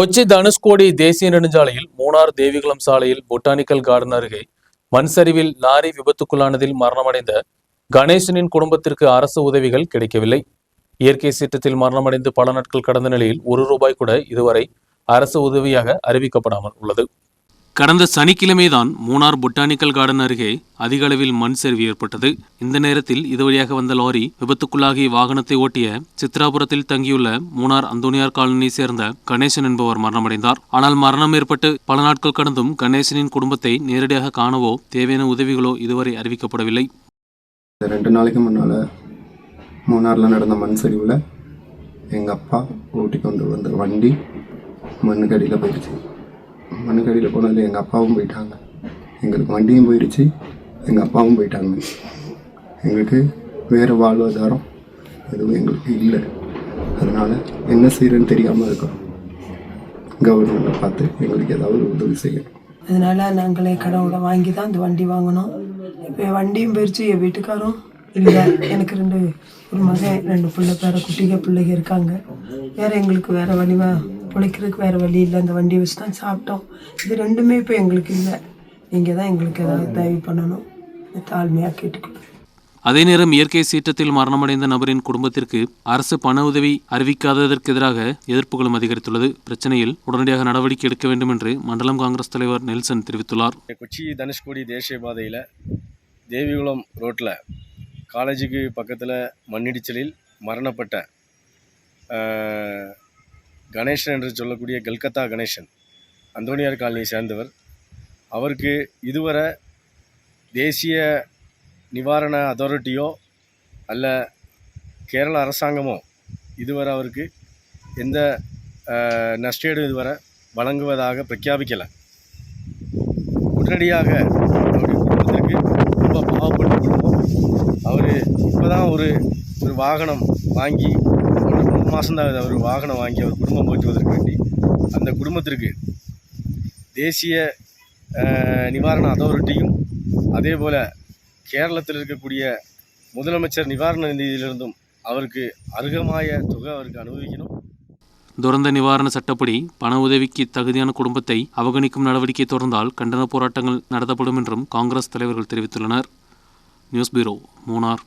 கொச்சி தனுஷ்கோடி தேசிய நெடுஞ்சாலையில் மூணார் தேவிகுளம் சாலையில் பொட்டானிக்கல் கார்டன் அருகே மண் சரிவில் லாரி விபத்துக்குள்ளானதில் மரணமடைந்த கணேசனின் குடும்பத்திற்கு அரசு உதவிகள் கிடைக்கவில்லை. இயற்கை சீற்றத்தில் மரணமடைந்து பல நாட்கள் கடந்த நிலையில் ஒரு ரூபாய் கூட இதுவரை அரசு உதவியாக அறிவிக்கப்படாமல் உள்ளது. கடந்த சனிக்கிழமைதான் மூணார் பொட்டானிக்கல் கார்டன் அருகே அதிக அளவில் மண் சரிவு ஏற்பட்டது. இந்த நேரத்தில் இது வழியாக வந்த லாரி விபத்துக்குள்ளாகி வாகனத்தை ஓட்டிய சித்ராபுரத்தில் தங்கியுள்ள மூணார் அந்தோனியார் காலனியை சேர்ந்த கணேசன் என்பவர் மரணமடைந்தார். ஆனால் மரணம் ஏற்பட்டு பல நாட்கள் கடந்தும் கணேசனின் குடும்பத்தை நேரடியாக காணவோ தேவையான உதவிகளோ இதுவரை அறிவிக்கப்படவில்லை. ரெண்டு நாளைக்கு முன்னால் மூணாரில் நடந்த மண் சரிவில் எங்கள் அப்பா ஓட்டி கொண்டு வந்த வண்டி மண்ணுக்கடியில் போயிடுச்சு. மண்ணுக்கடியில் போனதில் எங்கள் அப்பாவும் போயிட்டாங்க. எங்களுக்கு வண்டியும் போயிடுச்சு. எங்கள் அப்பாவும் போயிட்டாங்க. எங்களுக்கு வேறு வாழ்வாதாரம் எதுவும் எங்களுக்கு இல்லை. அதனால் என்ன செய்கிறேன்னு தெரியாமல் இருக்கிறோம் கவர்மெண்ட்டை பார்த்து எங்களுக்கு ஏதாவது உதவி செய்யணும். அதனால் நாங்களே கடவுளை வாங்கி தான் இந்த வண்டி வாங்கினோம். இப்போ என் வண்டியும் போயிடுச்சு என் வீட்டுக்காரும் இல்லை. எனக்கு ரெண்டு ஒரு மகன் ரெண்டு பிள்ளை பேர குட்டிக பிள்ளைங்க இருக்காங்க. வேறு எங்களுக்கு வேறு வழி பிழைக்கிறதுக்கு வேற வழி இல்லை. அந்த வண்டியை வச்சு தான் சாப்பிட்டோம். இது ரெண்டுமே இப்போ எங்களுக்கு இல்லை. நீங்கள் தான் எங்களுக்கு ஏதாவது தயவு பண்ணணும். தாழ்மையாக கேட்டுக்கணும். அதே நேரம் இயற்கை சீற்றத்தில் மரணமடைந்த நபரின் குடும்பத்திற்கு அரசு பண உதவி அறிவிக்காததற்கு எதிராக எதிர்ப்புகளும் அதிகரித்துள்ளது. பிரச்சனையில் உடனடியாக நடவடிக்கை எடுக்க வேண்டும் என்று மண்டலம் காங்கிரஸ் தலைவர் நெல்சன் தெரிவித்துள்ளார். கொச்சி தனுஷ்கோடி தேசிய பாதையில் தேவிகுளம் ரோட்டில் காலேஜுக்கு பக்கத்தில் மண்ணிடிச்சலில் மரணப்பட்ட கணேசன் என்று சொல்லக்கூடிய கல்கத்தா கணேசன் அந்தோனியார் காலனியை சேர்ந்தவர். அவருக்கு இதுவரை தேசிய நிவாரண அதாரிட்டியோ அல்ல கேரள அரசாங்கமோ இதுவரை அவருக்கு எந்த நஷ்டேடும் இதுவரை வழங்குவதாக பிரഖ്യാപിக்கலை உடனடியாக அவருடைய குடும்பத்திற்கு ரொம்ப பாவப்பட்டு குடும்பம் அவர் இப்போ தான் ஒரு ஒரு வாகனம் வாங்கி மாதம் தான் அவர் வாகனம் வாங்கி அவர் குடும்பம் போற்றுவதற்கு வேண்டி அந்த குடும்பத்திற்கு தேசிய நிவாரண அதாரிட்டியும் அதே போல் கேரளத்தில் இருக்கக்கூடிய முதலமைச்சர் நிவாரண நிதியிலிருந்தும் அவருக்கு அருகமாய தொகை அவருக்கு அனுபவிக்கணும். துரந்த நிவாரண சட்டப்படி பண உதவிக்கு தகுதியான குடும்பத்தை அவகணிக்கும் நடவடிக்கை தொடர்ந்தால் கண்டன போராட்டங்கள் நடத்தப்படும் என்றும் காங்கிரஸ் தலைவர்கள் தெரிவித்துள்ளனர். News bureau Munnar